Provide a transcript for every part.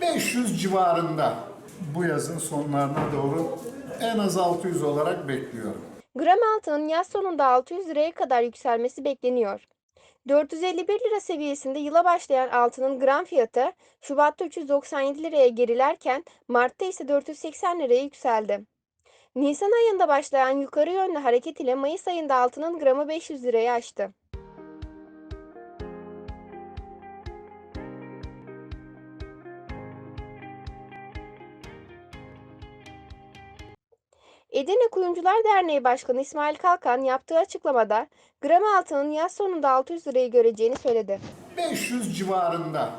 500 civarında bu yazın sonlarına doğru en az 600 olarak bekliyorum. Gram altının yaz sonunda 600 liraya kadar yükselmesi bekleniyor. 451 lira seviyesinde yıla başlayan altının gram fiyatı Şubat'ta 397 liraya gerilerken Mart'ta ise 480 liraya yükseldi. Nisan ayında başlayan yukarı yönlü hareket ile Mayıs ayında altının gramı 500 lirayı aştı. Edirne Kuyumcular Derneği Başkanı İsmail Kalkan yaptığı açıklamada gram altının yaz sonunda 600 lirayı göreceğini söyledi. 500 civarında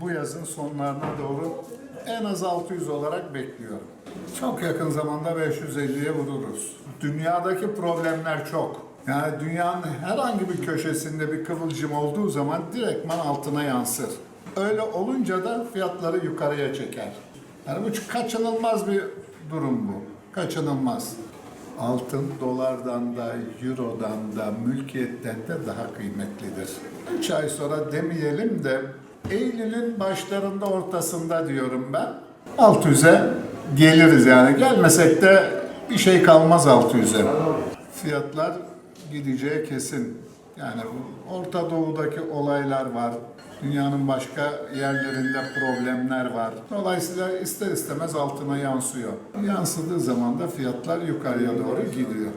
bu yazın sonlarına doğru en az 600 olarak bekliyorum. Çok yakın zamanda 550'ye vururuz. Dünyadaki problemler çok. Yani dünyanın herhangi bir köşesinde bir kıvılcım olduğu zaman direktman altına yansır. Öyle olunca da fiyatları yukarıya çeker. Yani bu kaçınılmaz bir durum bu. Kaçınılmaz. Altın dolardan da, eurodan da, mülkiyetten de daha kıymetlidir. 3 ay sonra demeyelim de Eylül'ün başlarında ortasında diyorum ben. 600'e geliriz yani. Gelmesek de bir şey kalmaz 600'e. Fiyatlar gideceği kesin. Yani Orta Doğu'daki olaylar var. Dünyanın başka yerlerinde problemler var. Dolayısıyla ister istemez altına yansıyor. Yansıdığı zaman da fiyatlar yukarıya doğru gidiyor.